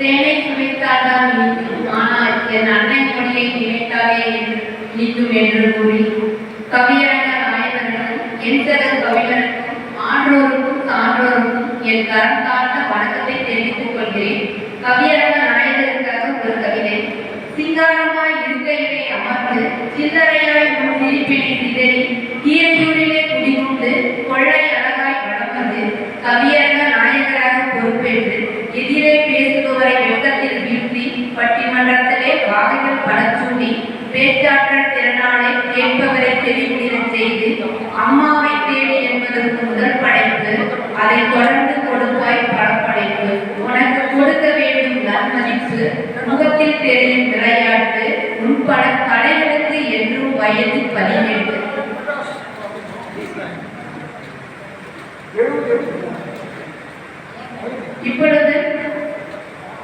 தேனை சுவைத்தால்தான் இனிக்கும் ஆனால் என் அன்னை மொழியை நினைத்தாலே இனிக்கும் என்று கூறி கவியரங்க நாயகனுக்கும் என் தர கவிஞனுக்கும் ஆன்றோருக்கும் சான்றோருக்கும் என் கரம் தாழ்ந்த வணக்கத்தை தெரிவித்துக் கொள்கிறேன். கவியரங்க நாயகருக்காக ஒரு கவிதை. சிங்காரமாய் இருக்கையிலே அமர்ந்து சில்லறையாய் உன் சிரிப்பினை சிதறி கீரையூரிலே குடிகொண்டு கொள்ளை அழகாய் வளம் கவியரக கவியரங்க முகத்தில் தெரியும் விளையாட்டு உன்பட கலைகளுக்கு என்றும் வயது பதினெட்டு. இப்பொழுது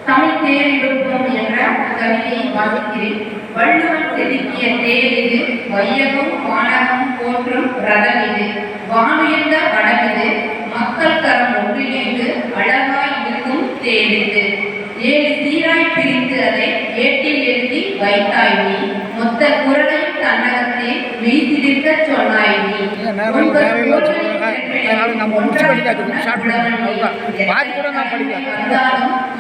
தமிழ் தேரிடுப்போம் என்ற கவிதையை வாசிக்கிறேன். வள்ளுவன் செதுக்கிய தேர் இது வையகம் வானகம் போற்றும் ரதம் இது. வானுயர்ந்த வடமிது மக்கள் தரம் ஒன்றிணைந்து அழகாய் இருக்கும் தேர் இது. ஏழு சீராய் பிரித்து அதை ஏட்டில் எழுதி வைத்தாய் நீ மொத்த குரலையும் தன்னகத்தே மெய்சிலிருக்க சொன்னாய் நீ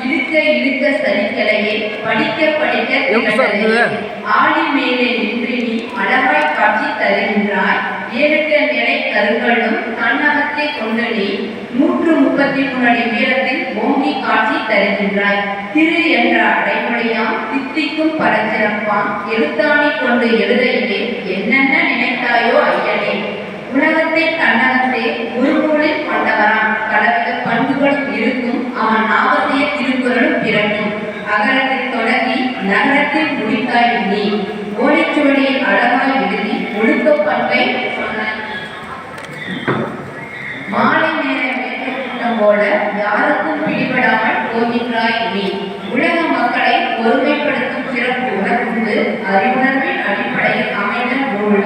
இழுக்க இழுக்க சரிக்கலையே. படிக்க படிக்க? ஆடி மேலே நின்று நீ அழகாய் காட்சி தருகின்றாய். ஏறிட்ட நிலை கருங்களும் தன்னகத்தை கொண்ட நீ நூற்று முப்பத்தி மூணு அடி உயரத்தில் ஓங்கி காட்சி தருகின்றாய். திரு என்ற அடைமொழியாம் தித்திக்கும் பரச்சிறப்பாம். எழுத்தாணி கொண்டு எழுதையிலே என்னென்ன நினைத்தாயோ ஐயனே. உலகத்தை தன்னகத்தே குருநூலில் கொண்டவராம். கடவுள பண்புகளும் இருக்கும். அவன் நாவசிய திருக்குறளும் பிறக்கும். அகரத்தில் தொடங்கி நகரத்தில் முடித்தாய் நீ. ஓலைச்சுவடியை அழகாய் எழுதி ஒழுக்க பண்பை சொன்னாய் மாலை நேர மேற்கூட்டம் போல யாருக்கும் பிடிபடாமல் போகின்றாய் நீ. உலக மக்களை ஒருமைப்படுத்தும் சிறப்பு உணர்ந்து அறிவுணர்வின் அடிப்படையில் அமைந்த நூல்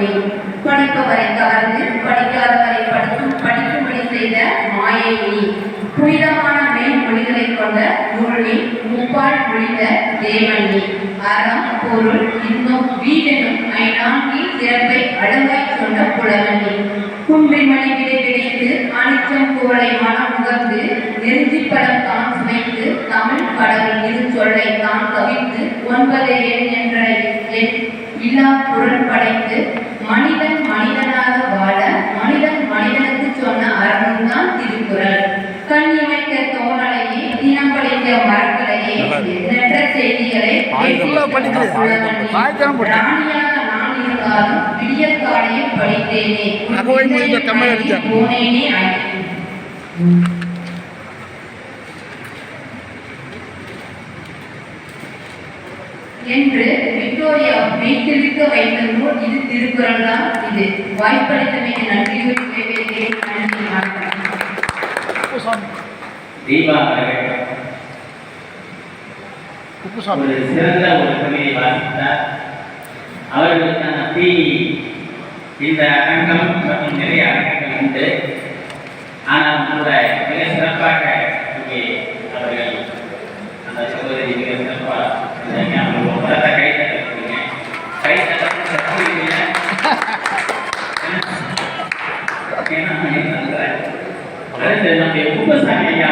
படிப்பவரை கவர்ந்து படிக்காதவரை படிக்கும் படிக்கும்படி செய்த மாயை நீ. புனிதமான மெய்மொழிகளை கொண்ட நூல் நீ முப்பால் மொழிந்த அறம் பொருள் இன்பம் வீடெனும் ஐநான்கில் சிறப்பை அழகாய் சொன்ன புலவன் குன்றி குன்றிமணி விடை கிடைத்து அனிச்சம் குவளை மனம் உகந்து நெருஞ்சி படம் தான் சுமைத்து தமிழ் கடவுள் இரு சொல்லை தான் கவித்து ஒன்பது எண் என்ற எண் இல்லா பொருள் படைத்து மனிதன் மனிதனாக வாழ மனிதன் மனிதனுக்கு சொன்ன அறனும் தான் திருக்குறள். கண் இமைக்க தோணலையே தினம் படைக்க மரம் படித்தேனே அகவை தமிழ் அறிஞர். போனேனே அடி. என்று விக்டோரியா மெய்த்திருக்க வைத்த நூல் இது திருக்குறள் தான் இது வாய்ப்பளித்தமைக்கு நன்றி கூறி விடைபெறுகிறேன். நன்றி வணக்கம் குப்புசாமி தீபா அவர்கள் குப்புசாமி. ஒரு சிறந்த ஒரு கவிதை வாசித்தார். அவர்களுக்கு அப்படி இந்த அரங்கம் மற்றும் நிறைய அரங்கங்கள் உண்டு. ஆனால் கூட மிக சிறப்பாக இங்கே அவர்கள் அந்த சகோதரி மிக சிறப்பாக செஞ்சாங்க. அவங்க கை தட்டுறீங்க கை தட்டுறீங்க ஏன்னா அடுத்து நம்முடைய குப்பசாமி ஐயா